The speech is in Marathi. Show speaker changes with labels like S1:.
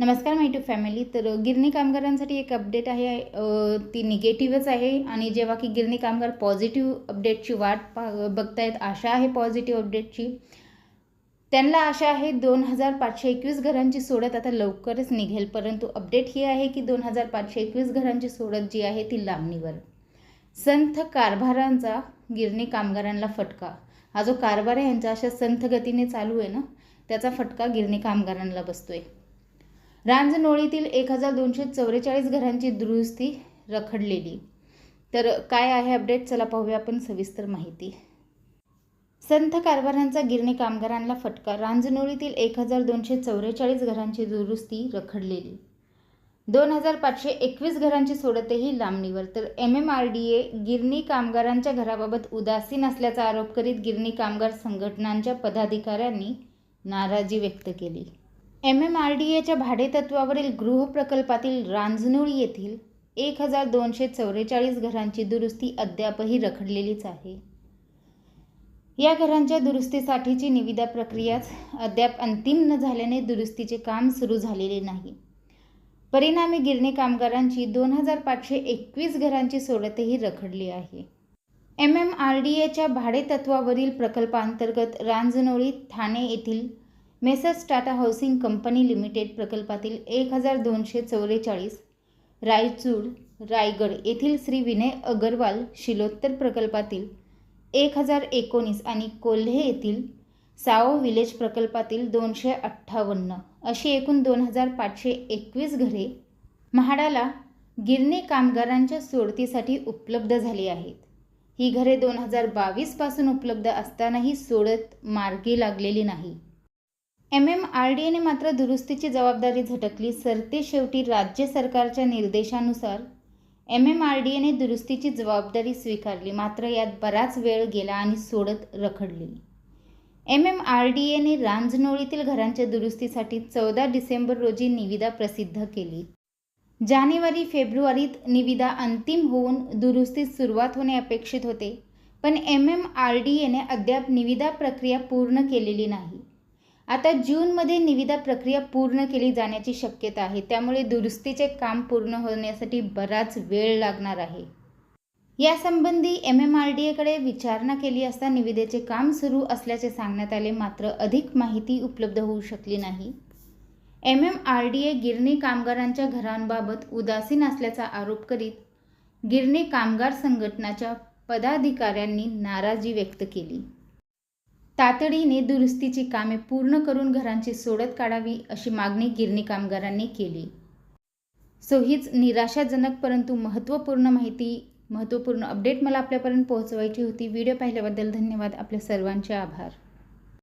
S1: नमस्कार माय टू फॅमिली तर गिरणी कामगारांसाठी एक अपडेट आहे ती निगेटिव्हच आहे आणि जेव्हा की गिरणी कामगार पॉझिटिव्ह अपडेटची वाट पा बघतायत आशा आहे पॉझिटिव्ह अपडेटची त्यांना आशा आहे दोन हजार पाचशे एकवीस घरांची सोडत आता लवकरच निघेल परंतु अपडेट ही आहे की दोन हजार पाचशे एकवीस घरांची सोडत जी आहे ती लांबणीवर. संथ कारभारांचा गिरणी कामगारांना फटका. हा जो कारभार आहे यांचा अशा संथ गतीने चालू आहे ना त्याचा फटका गिरणी कामगारांना बसतोय. रांजनोळीतील एक हजार दोनशे चौवेचाळीस घरांची दुरुस्ती रखडलेली. तर काय आहे अपडेट? चला पाहूया आपण सविस्तर माहिती. संथ कारभारांचा गिरणी कामगारांना फटका रांजनोळीतील एक हजार दोनशे चौवेचाळीस घरांची दुरुस्ती रखडलेली. दोन हजार पाचशे एकवीस घरांची सोडतही लांबणीवर. तर M M R D A गिरणी कामगारांच्या घराबाबत उदासीन असल्याचा आरोप करीत गिरणी कामगार संघटनांच्या पदाधिकाऱ्यांनी नाराजी व्यक्त केली. एम एम आर डी एच्या भाडेतत्वावरील गृहप्रकल्पातील रांजनोळी येथील एक हजार दोनशे चौवेचाळीस घरांची दुरुस्ती अद्यापही रखडलेलीच आहे. या घरांच्या दुरुस्तीसाठीची निविदा प्रक्रियाच अद्याप अंतिम न झाल्याने दुरुस्तीचे काम सुरू झालेले नाही. परिणामी गिरणी कामगारांची दोन हजार पाचशे एकवीस घरांची सोडतही रखडली आहे. एम एम आर डी एच्या भाडेतत्वावरील प्रकल्पांतर्गत रांजनोळी ठाणे येथील Messrs Tata housing company limited प्रकल्पातील एक हजार दोनशे चौवेचाळीस रायचूड रायगड येथील श्री विनय अगरवाल शिलोत्तर प्रकल्पातील एक हजार एकोणीस आणि कोल्हे येथील साओ विलेज प्रकल्पातील दोनशे अठ्ठावन्न अशी एकूण दोन हजार पाचशे एकवीस घरे म्हाडाला गिरणी कामगारांच्या सोडतीसाठी उपलब्ध झाली आहेत. ही घरे दोन हजार बावीसपासून उपलब्ध असतानाही सोडत मार्गी लागलेली नाही. एम एम आर डी एने मात्र दुरुस्तीची जबाबदारी झटकली. सरते शेवटी राज्य सरकारच्या निर्देशानुसार एम एम आर डी एने दुरुस्तीची जबाबदारी स्वीकारली. मात्र यात बराच वेळ गेला आणि सोडत रखडली. एम एम आर डी एने रांजनोळीतील घरांच्या दुरुस्तीसाठी चौदा डिसेंबर रोजी निविदा प्रसिद्ध केली. जानेवारी फेब्रुवारीत निविदा अंतिम होऊन दुरुस्तीस सुरुवात होणे अपेक्षित होते. पण एम एम आर डी एने अद्याप निविदा प्रक्रिया पूर्ण केलेली नाही. आता जूनमध्ये निविदा प्रक्रिया पूर्ण केली जाण्याची शक्यता आहे. त्यामुळे दुरुस्तीचे काम पूर्ण होण्यासाठी बराच वेळ लागणार आहे. यासंबंधी एम एम आर डी एकडे विचारणा केली असता निविदेचे काम सुरू असल्याचे सांगण्यात आले. मात्र अधिक माहिती उपलब्ध होऊ शकली नाही. M M R D A गिरणी कामगारांच्या घरांबाबत उदासीन असल्याचा आरोप करीत गिरणी कामगार संघटनाच्या पदाधिकाऱ्यांनी नाराजी व्यक्त केली. तातडीने दुरुस्तीची कामे पूर्ण करून घरांची सोडत काढावी अशी मागणी गिरणी कामगारांनी केली. सो हीच निराशाजनक परंतु महत्त्वपूर्ण माहिती महत्त्वपूर्ण अपडेट मला आपल्यापर्यंत पोहोचवायची होती. व्हिडिओ पाहिल्याबद्दल धन्यवाद. आपल्या सर्वांचे आभार.